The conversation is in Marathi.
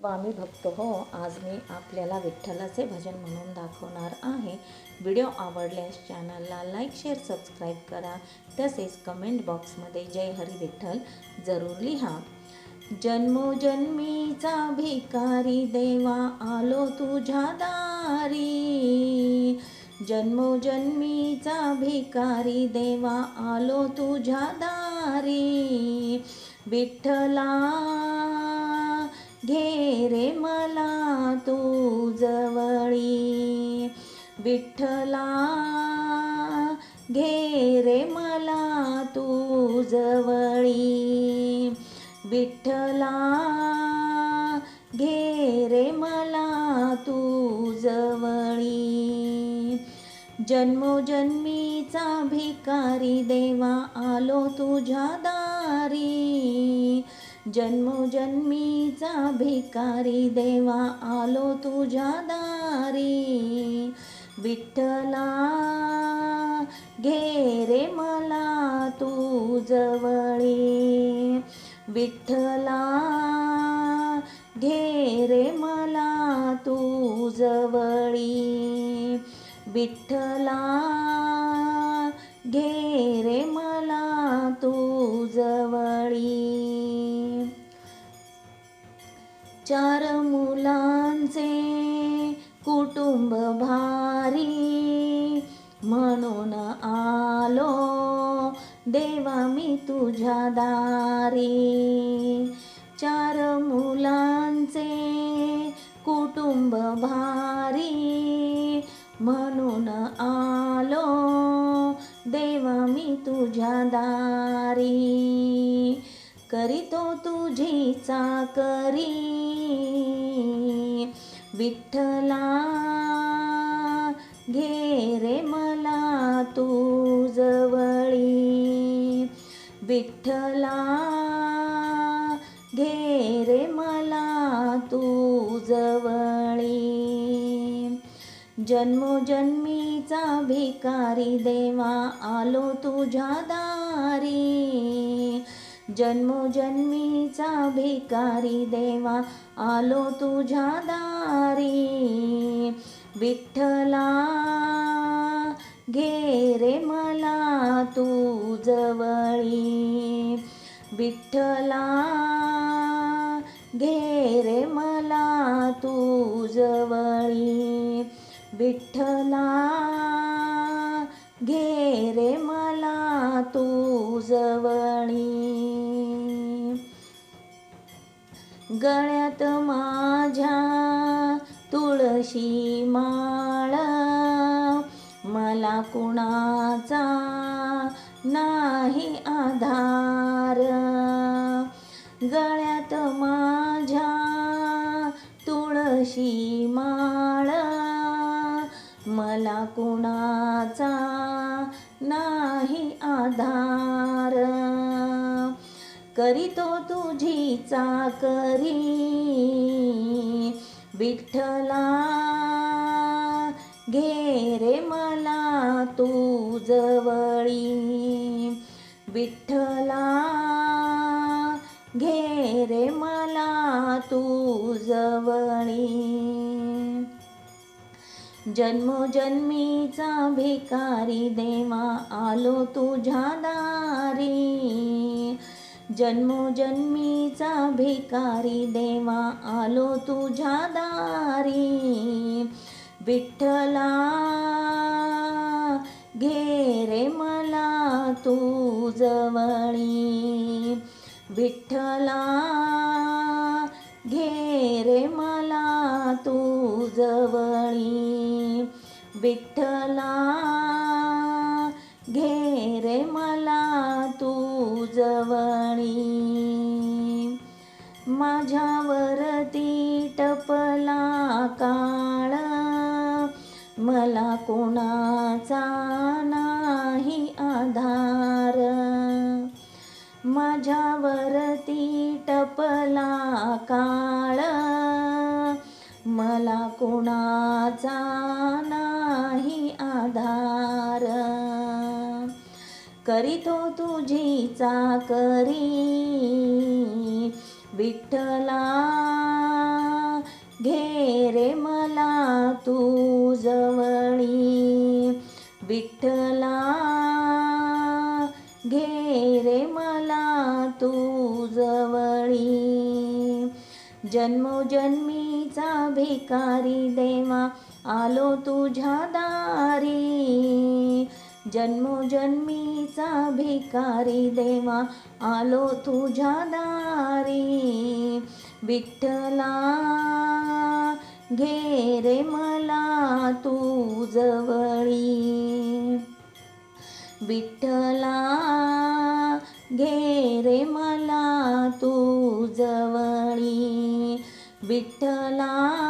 स्वामी भक्त. हो आज मी आपल्याला विठ्ठलाचे भजन म्हणून दाखवणार आहे. व्हिडिओ आवडल्यास चॅनलला लाईक शेअर सबस्क्राईब करा. तसेच कमेंट बॉक्समध्ये जय हरी विठ्ठल जरूर लिहा. जन्मोजन्मीचा भिकारी देवा आलो तुझ्या दारी. जन्मोजन्मीचा भिकारी देवा आलो तुझ्या दारी. विठ्ठला घे रे मला तू जवळी. विठ्ठला घे रे मला तू जवळी. विठ्ठला घे रे मला तू जवळी. जन्मोजन्मीचा भिकारी देवा आलो तुझ्या दारी. जन्मोजन्मीचा भिकारी देवा आलो तुझ्या दारी. विठ्ठला घे रे मला तू जवळी. विठ्ठला घे रे मला तू जवळी. विठ्ठला घे चार मुलांचे कुटुंब भारी. म्हणून आलो देवा मी तुझ्या दारी. चार मुलांचे कुटुंब भारी. म्हणून आलो देवा मी तुझ्या दारी. करीतो तुझी चाकरी. विठ्ठला घे रे मला तू जवळी. विठ्ठला घे रे मला तू जवळी. जन्मोजन्मीचा भिकारी देवा आलो तुझ्या दारी. जन्मोजन्मीचा भिकारी देवा आलो तुझ्या दारी. विठ्ठला घे रे मला तू जवळी. विठ्ठला घे रे मला तू जवळी. विठ्ठला घे रे मला तू जवळी. गळ्यात माझ्या तुळशी माळा. मला कुणाचा नाही आधार. गळ्यात माझ्या तुळशी माळा. मला कुणाचा नाही आधार. करीतो तुझी चाकरी. विठ्ठला घे रे मला तू जवळी. विठ्ठला घे रे मला तू जवळी. जन्मोजन्मीचा भिकारी देवा आलो तुझ्या दारी. जन्मोजन्मीचा भिकारी देवा आलो तुझ्या दारी. विठ्ठला घे रे मला तू जवळी. विठ्ठला घे रे मला तू जवळी. विठ्ठला घे रे मला तू जवळ. माझ्यावरती टपला काळ. मला कोणाचा नाही आधार. माझ्यावरती टपला काळ. मला कोणाचा नाही आधार. करीतो हो तुझी चाकरी. विठ्ठला घे रे मला तू जवळी. विठ्ठला घे रे मला तू जवळी. जन्मोजन्मीचा भिकारी देवा आलो तुझ्या दारी. जन्मोजन्मीचा भिकारी देवा आलो तुझ्या दारी. विठ्ठला घे रे मला तू जवळी. विठ्ठला घे रे मला तू जवळी. विठ्ठला